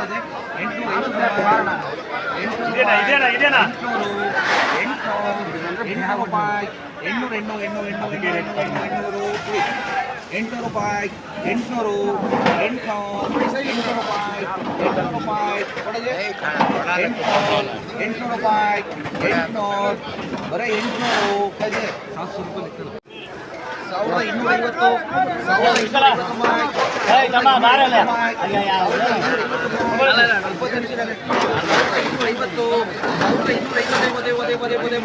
ಬರ್ತದೆ ಎಂಟು ರೂಪಾಯಿ ಎಂಟ್ನೂರು ಎಂಟು ಎಂಟು ಎಂಟು ಎಂಟ್ನೂರು ಎಂಟುನೂರು ಎಂಟುನೂರು ರೂಪಾಯಿ ಎಂಟ್ನೂರು ಎಂಟು ಎಂಟು ರೂಪಾಯಿ ಎಂಟು ರೂಪಾಯಿ ಎಂಟ್ನೂರು ರೂಪಾಯಿ ಎಂಟುನೂರು ಬರೀ ಎಂಟುನೂರು ರೂಪಾಯಿ ಸಾವಿರದ ಇನ್ನೂರ ಐವತ್ತು ಐವತ್ತು ಸಾವಿರದ ಇನ್ನೂರ ಐವತ್ತೈದು ಒದೇ ಒದೇ ಒದೇ ಒದೇ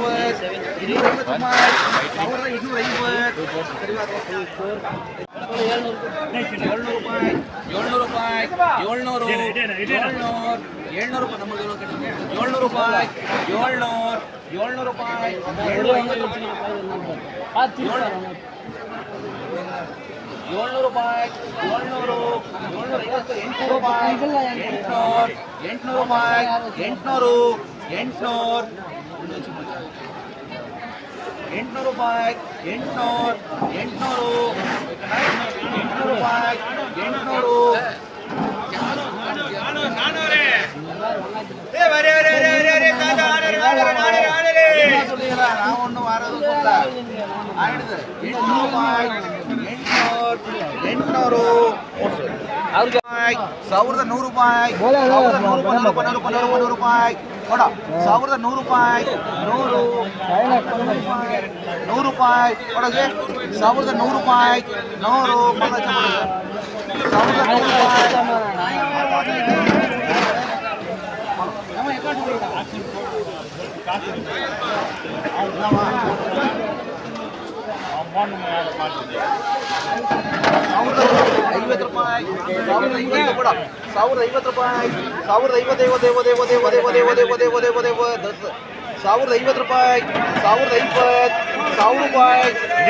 ಇನ್ನೂರ ಐವತ್ತು ಸಾವಿರದ ಇನ್ನೂರ ಐವತ್ತು ಏಳ್ನೂರು ರೂಪಾಯಿ. ಏಳ್ನೂರು ರೂಪಾಯಿ ಏಳ್ನೂರು ಏಳ್ನೂರು ಏಳ್ನೂರು ರೂಪಾಯಿ ನಮ್ಮಲ್ಲಿ ಏಳ್ನೂರು ರೂಪಾಯಿ ಏಳ್ನೂರು ಏಳ್ನೂರು ರೂಪಾಯಿ ಏಳ್ನೂರು ಏಳ್ನೂರು ರೂಪಾಯಿ ಏಳ್ನೂರು ಏಳ್ನೂರ ಐವತ್ತು ಎಂಟುನೂರು ರೂಪಾಯಿ ಎಂಟುನೂರು ಎಂಟುನೂರು ರೂಪಾಯಿ ಎಂಟುನೂರು ಎಂಟುನೂರು ಎಂಟುನೂರು ರೂಪಾಯಿ ಎಂಟುನೂರು ಎಂಟುನೂರು ಎಂಟುನೂರು ರೂಪಾಯಿ ಎಂಟುನೂರು ರಾವಣ್ಣ ವಾರದ ಸುತ್ತ ಆಡಿದ ಎಂಟುನೂರು ರೂಪಾಯಿ ಎಂಟುನೂರು ಎಂಟುನೂರು ರೂಪಾಯಿ ಸಾವಿರದ ನೂರು ರೂಪಾಯಿ ಸಾವಿರದ ನೂರು ರೂಪಾಯಿ ನೂರು ರೂಪಾಯಿ ನೂರು ರೂಪಾಯಿ ನೂರು ರೂಪಾಯಿ ಕೊಡ ಸಾವಿರದ ನೂರು ರೂಪಾಯಿ ನೂರು ನೂರು ರೂಪಾಯಿ ಕೊಡಗೆ ಸಾವಿರದ ನೂರು ರೂಪಾಯಿ ನೂರು ಸಾವಿರದ ನೂರು ರೂಪಾಯಿ ಸಾವಿರದ ಐವತ್ತು ರೂಪಾಯಿ ಕೂಡ ಸಾವಿರದ ಐವತ್ತು ರೂಪಾಯಿ ಸಾವಿರದ ಐವತ್ತು ಐವತ್ತು ಐವತ್ತು ಐವತ್ತು ಐವತ್ತು ಐವತ್ತು ಐವತ್ತು ಐವತ್ತು ಐವತ್ತು ಐವತ್ತು ಐವತ್ತು ಸಾವಿರದ ಐವತ್ತು ರೂಪಾಯಿ ಸಾವಿರದ ಐವತ್ತು ಸಾವಿರ ರೂಪಾಯಿ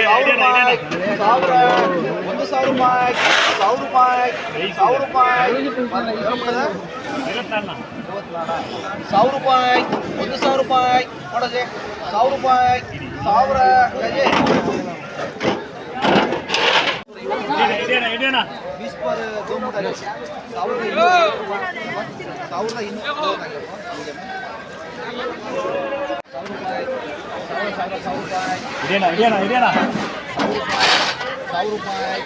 ಸಾವಿರ ರೂಪಾಯಿ ಸಾವಿರ ಒಂದು ಸಾವಿರ ರೂಪಾಯಿ ಸಾವಿರ ರೂಪಾಯಿ ಸಾವಿರ ರೂಪಾಯಿ ಸಾವಿರ ರೂಪಾಯಿ ಒಂದು ಸಾವಿರ ರೂಪಾಯಿ ಕೊಡಗೆ ಸಾವಿರ ರೂಪಾಯಿ ಸಾವಿರ वीस पर दोन मोठा ಸಾವಿರದ ಇನ್ನೂರು ಇದೇನಾ ಇದೇನಾ ಇದೇನಾ ಸಾವಿರ ರೂಪಾಯಿ ಸಾವಿರ ರೂಪಾಯಿ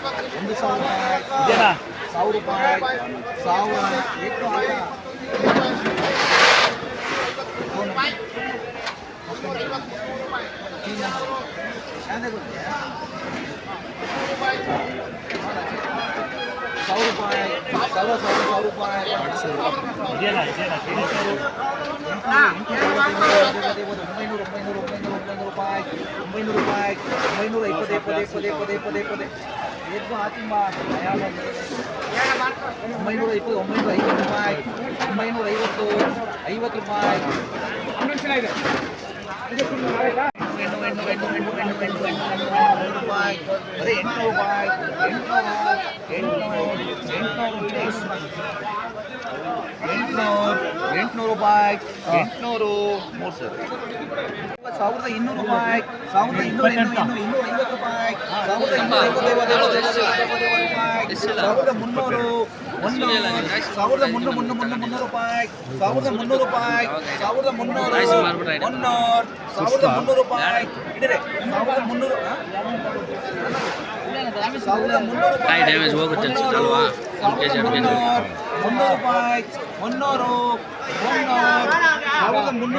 ಇದೇನಾ ಸಾವಿರ ರೂಪಾಯಿ ಸಾವಿರ ಎಂಟು ಆಟ ಸಾವಿರ ರೂಪಾಯಿ ಸಾವಿರ ಸಾವಿರ ಸಾವಿರ ರೂಪಾಯಿ ಇದೇನಾ ಇದೇನಾ ಒಂಬೈನೂರು ಒಂಬೈನೂರು ಒಂಬೈನೂರು ಒಂಬೈನೂರು ರೂಪಾಯಿ ಒಂಬೈನೂರು ರೂಪಾಯಿ ಒಂಬೈನೂರ ಇಪ್ಪತ್ತು ಇಪ್ಪತ್ತು ಇಪ್ಪತ್ತು ಇಪ್ಪತ್ತು ಇಪ್ಪತ್ತು ಇಪ್ಪತ್ತು ಎಷ್ಟು ಹಾಕಿಮ್ಮ ಒಂಬೈನೂರ ಇಪ್ಪತ್ತು ಒಂಬೈನೂರ ಐವತ್ತು ರೂಪಾಯಿ ಒಂಬೈನೂರ ಐವತ್ತು ಐವತ್ತು ರೂಪಾಯಿ ಎಂಟು எண்ணூறு எண்ணூறு எண்ணூறு ಎಂಟುನೂರು ಎಂಟುನೂರು ರೂಪಾಯಿ, ಎಂಟುನೂರು ಮೂರು ಸರ್ ಸಾವಿರದ ಇನ್ನೂರು ರೂಪಾಯಿ, ಸಾವಿರದ ಇನ್ನೂರ ಇನ್ನೂರು ಐವತ್ತು ರೂಪಾಯಿ, ಸಾವಿರದ ಇನ್ನೂರ ಸಾವಿರದ ಮುನ್ನೂರು ಸಾವಿರದ ಮುನ್ನೂರು ಮುನ್ನೂರು ಮುನ್ನೂರು ಮುನ್ನೂರು ರೂಪಾಯಿ, ಸಾವಿರದ ಮುನ್ನೂರು ರೂಪಾಯಿ, ಸಾವಿರದ ಮುನ್ನೂರು ಮುನ್ನೂರು, ಸಾವಿರದ ಮುನ್ನೂರು ರೂಪಾಯಿ ಇಡಿರೆ ಸಾವಿರದ ಮುನ್ನೂರು ಸಾವಿರದ ಮುನ್ನೂರು ರೂಪಾಯಿ ಡ್ಯಾಮೇಜ್ ಹೋಗುತ್ತೆ ಅಲ್ವಾ? ಮುನ್ನೂರು ಮುನ್ನೂರು ಮುನ್ನೂರು